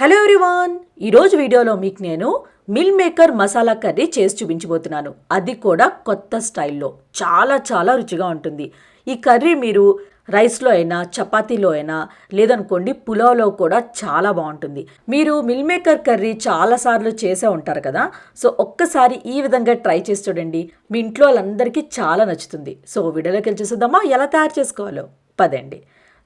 Hello everyone. ఈరోజు వీడియోలో మీకు నేను మిల్ మేకర్ మసాలా కర్రీ చేసి చూపించబోతున్నాను. అది కూడా కొత్త స్టైల్లో. చాలా చాలా రుచిగా ఉంటుంది. ఈ కర్రీ మీరు రైస్లో అయినా చపాతీలో అయినా లేదనుకోండి పులావ్లో కూడా చాలా బాగుంటుంది. మీరు మిల్ మేకర్ కర్రీ చాలాసార్లు చేసే ఉంటారు కదా. సో ఒక్కసారి ఈ విధంగా ట్రై చేసి చూడండి. మీ ఇంట్లో వాళ్ళందరికీ చాలా నచ్చుతుంది. సో వీడియోలోకి వెళ్ళి చూద్దామా ఎలా తయారు చేసుకోవాలో? పదండి.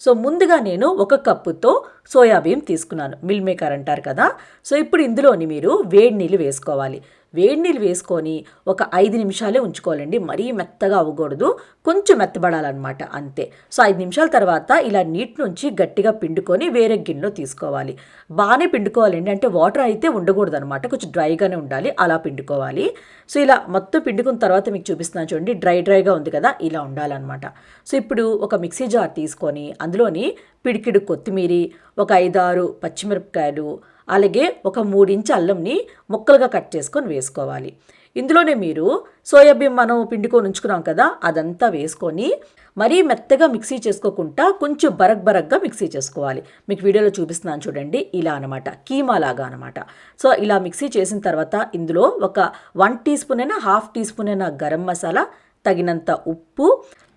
సో ముందుగా నేను ఒక కప్పుతో సోయాబీన్ తీసుకున్నాను. మిల్ మేకర్ అంటారు కదా. సో ఇప్పుడు ఇందులోని మీరు వేడి నీళ్ళు వేసుకోవాలి. వేడి నీళ్ళు వేసుకొని ఒక ఐదు నిమిషాలే ఉంచుకోవాలండి. మరీ మెత్తగా అవ్వకూడదు. కొంచెం మెత్తబడాలన్నమాట అంతే. సో ఐదు నిమిషాల తర్వాత ఇలా నీటి నుంచి గట్టిగా పిండుకొని వేరే గిన్నెలో తీసుకోవాలి. బాగానే పిండుకోవాలండి. అంటే వాటర్ అయితే ఉండకూడదు అనమాట కొంచెం డ్రైగానే ఉండాలి. అలా పిండుకోవాలి. సో ఇలా మొత్తం పిండుకున్న తర్వాత మీకు చూపిస్తున్నాను చూడండి. డ్రై డ్రైగా ఉంది కదా ఇలా ఉండాలన్నమాట. సో ఇప్పుడు ఒక మిక్సీ జార్ తీసుకొని అందులోని పిడికిడు కొత్తిమీరి ఒక ఐదారు పచ్చిమిరపకాయలు అలాగే ఒక మూడించి అల్లంని ముక్కలుగా కట్ చేసుకొని వేసుకోవాలి. ఇందులోనే మీరు సోయాబీన్ మనం పిండుకొని ఉంచుకున్నాం కదా అదంతా వేసుకొని మరీ మెత్తగా మిక్సీ చేసుకోకుండా కొంచెం బరగ్ బరగ్గా మిక్సీ చేసుకోవాలి. మీకు వీడియోలో చూపిస్తున్నాను చూడండి ఇలా అనమాట కీమా లాగా అనమాట సో ఇలా మిక్సీ చేసిన తర్వాత ఇందులో ఒక వన్ టీ స్పూన్ అయినా హాఫ్ టీ స్పూన్ అయినా గరం మసాలా తగినంత ఉప్పు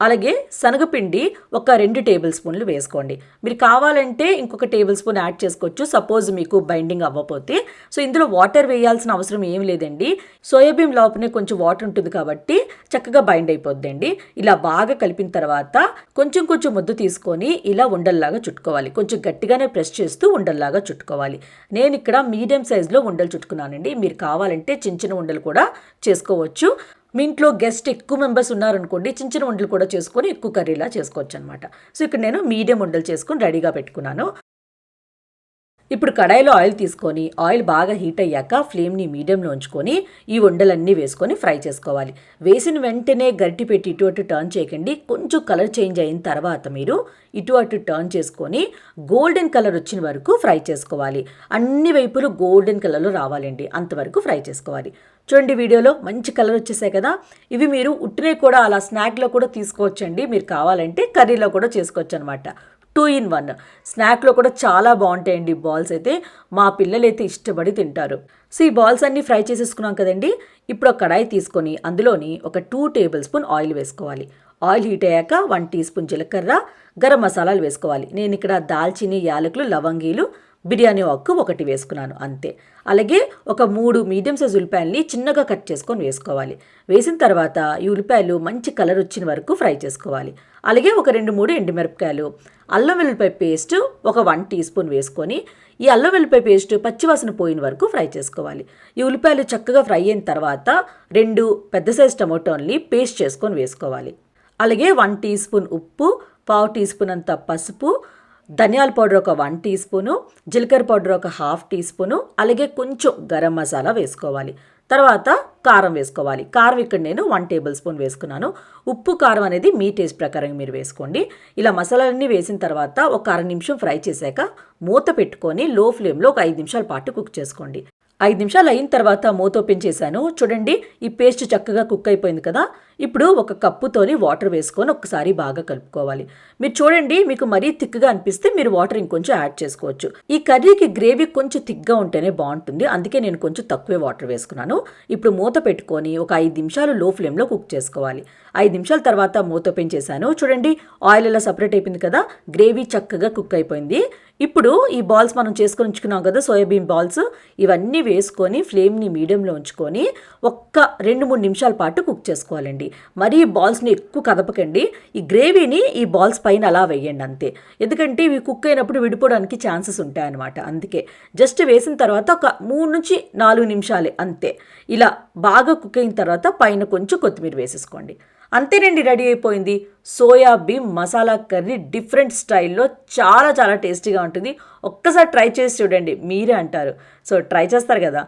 అలాగే శనగపిండి ఒక రెండు టేబుల్ స్పూన్లు వేసుకోండి. మీరు కావాలంటే ఇంకొక టేబుల్ స్పూన్ యాడ్ చేసుకోవచ్చు. సపోజ్ మీకు బైండింగ్ అవ్వకపోతే సో ఇందులో వాటర్ వేయాల్సిన అవసరం ఏం లేదండి. సోయాబీన్ లోపలనే కొంచెం వాటర్ ఉంటుంది కాబట్టి చక్కగా బైండ్ అయిపోద్దండి. ఇలా బాగా కలిపిన తర్వాత కొంచెం కొంచెం ముద్దు తీసుకొని ఇలా ఉండల్లాగా చుట్టుకోవాలి. కొంచెం గట్టిగానే ప్రెస్ చేస్తూ ఉండల్లాగా చుట్టుకోవాలి. నేను ఇక్కడ మీడియం సైజులో ఉండలు చుట్టుకున్నానండి. మీరు కావాలంటే చిన్న చిన్న ఉండలు కూడా చేసుకోవచ్చు. మీ ఇంట్లో గెస్ట్ ఎక్కువ మెంబర్స్ ఉన్నారనుకోండి చిన్న చిన్న వంటలు కూడా చేసుకొని ఎక్కువ కర్రీలా చేసుకోవచ్చు అనమాట సో ఇక్కడ నేను మీడియం వంటలు చేసుకొని రెడీగా పెట్టుకున్నాను. ఇప్పుడు కడాయిలో ఆయిల్ తీసుకొని ఆయిల్ బాగా హీట్ అయ్యాక ఫ్లేమ్ని మీడియంలో ఉంచుకొని ఈ వండలన్నీ వేసుకొని ఫ్రై చేసుకోవాలి. వేసిన వెంటనే గరిటి పెట్టి ఇటు అటు టర్న్ చేయకండి. కొంచెం కలర్ చేంజ్ అయిన తర్వాత మీరు ఇటు అటు టర్న్ చేసుకొని గోల్డెన్ కలర్ వచ్చిన వరకు ఫ్రై చేసుకోవాలి. అన్ని వైపులు గోల్డెన్ కలర్లో రావాలండి. అంతవరకు ఫ్రై చేసుకోవాలి. చూడండి వీడియోలో మంచి కలర్ వచ్చేసాయి కదా. ఇవి మీరు ఉట్టినే కూడా అలా స్నాక్లో కూడా తీసుకోవచ్చండి. మీరు కావాలంటే కర్రీలో కూడా చేసుకోవచ్చు అనమాట టూ ఇన్ వన్. స్నాక్లో కూడా చాలా బాగుంటాయండి బాల్స్ అయితే. మా పిల్లలైతే ఇష్టపడి తింటారు. సో ఈ బాల్స్ అన్నీ ఫ్రై చేసేసుకున్నాం కదండి. ఇప్పుడు ఒక కడాయి తీసుకొని అందులోని ఒక టూ టేబుల్ స్పూన్ ఆయిల్ వేసుకోవాలి. ఆయిల్ హీట్ అయ్యాక వన్ టీ స్పూన్ జీలకర్ర గరం మసాలాలు వేసుకోవాలి. నేను ఇక్కడ దాల్చిని యాలకులు లవంగీలు బిర్యానీ ఆకు ఒకటి వేసుకున్నాను అంతే. అలాగే ఒక మూడు మీడియం సైజ్ ఉల్లిపాయల్ని చిన్నగా కట్ చేసుకొని వేసుకోవాలి. వేసిన తర్వాత ఈ ఉల్లిపాయలు మంచి కలర్ వచ్చిన వరకు ఫ్రై చేసుకోవాలి. అలాగే ఒక రెండు మూడు ఎండుమిరపకాయలు అల్లం వెల్లిపాయ పేస్ట్ ఒక వన్ టీ స్పూన్ వేసుకొని ఈ అల్లం వెల్లిపాయ పేస్ట్ పచ్చివాసన పోయిన వరకు ఫ్రై చేసుకోవాలి. ఈ ఉల్లిపాయలు చక్కగా ఫ్రై అయిన తర్వాత రెండు పెద్ద సైజ్ టమోటోల్ని పేస్ట్ చేసుకొని వేసుకోవాలి. అలాగే వన్ టీ స్పూన్ ఉప్పు పావు టీ స్పూన్ అంత పసుపు ధనియాల పౌడర్ ఒక వన్ టీ స్పూను జీలకర్ర పౌడర్ ఒక హాఫ్ టీ స్పూను అలాగే కొంచెం గరం మసాలా వేసుకోవాలి. తర్వాత కారం వేసుకోవాలి. కారం ఇక్కడ నేను వన్ టేబుల్ స్పూన్ వేసుకున్నాను. ఉప్పు కారం అనేది మీ టేస్ట్ ప్రకారం మీరు వేసుకోండి. ఇలా మసాలాలన్నీ వేసిన తర్వాత ఒక అర నిమిషం ఫ్రై చేశాక మూత పెట్టుకొని లో ఫ్లేమ్లో ఒక ఐదు నిమిషాల పాటు కుక్ చేసుకోండి. ఐదు నిమిషాలు అయిన తర్వాత మూత ఓపెన్ చేశాను. చూడండి ఈ పేస్ట్ చక్కగా కుక్ అయిపోయింది కదా. ఇప్పుడు ఒక కప్పుతోని వాటర్ వేసుకొని ఒకసారి బాగా కలుపుకోవాలి. మీరు చూడండి మీకు మరీ థిక్గా అనిపిస్తే మీరు వాటర్ ఇంకొంచెం యాడ్ చేసుకోవచ్చు. ఈ కర్రీకి గ్రేవీ కొంచెం థిక్గా ఉంటేనే బాగుంటుంది. అందుకే నేను కొంచెం తక్కువే వాటర్ వేసుకున్నాను. ఇప్పుడు మూత పెట్టుకొని ఒక ఐదు నిమిషాలు లో ఫ్లేమ్లో కుక్ చేసుకోవాలి. ఐదు నిమిషాల తర్వాత మూత ఓపెన్ చేశాను చూడండి ఆయిల్ ఇలా సపరేట్ అయిపోయింది కదా గ్రేవీ చక్కగా కుక్ అయిపోయింది. ఇప్పుడు ఈ బాల్స్ మనం చేసుకొని ఉంచుకున్నాం కదా సోయాబీన్ బాల్స్ ఇవన్నీ వేసుకొని ఫ్లేమ్ని మీడియంలో ఉంచుకొని ఒక్క రెండు మూడు నిమిషాల పాటు కుక్ చేసుకోవాలండి. మరీ బాల్స్ని ఎక్కువ కదపకండి. ఈ గ్రేవీని ఈ బాల్స్ పైన అలా వేయండి అంతే. ఎందుకంటే ఇవి కుక్ అయినప్పుడు విడిపోవడానికి ఛాన్సెస్ ఉంటాయన్నమాట. అందుకే జస్ట్ వేసిన తర్వాత ఒక మూడు నుంచి నాలుగు నిమిషాలే అంతే. ఇలా బాగా కుక్ అయిన తర్వాత పైన కొంచెం కొత్తిమీర వేసేసుకోండి. అంతేనండి రెడీ అయిపోయింది. సోయాబీన్ మసాలా కర్రీ డిఫరెంట్ స్టైల్లో చాలా చాలా టేస్టీగా ఉంటుంది. ఒక్కసారి ట్రై చేసి చూడండి. మీరే అంటారు. సో ట్రై చేస్తారు కదా.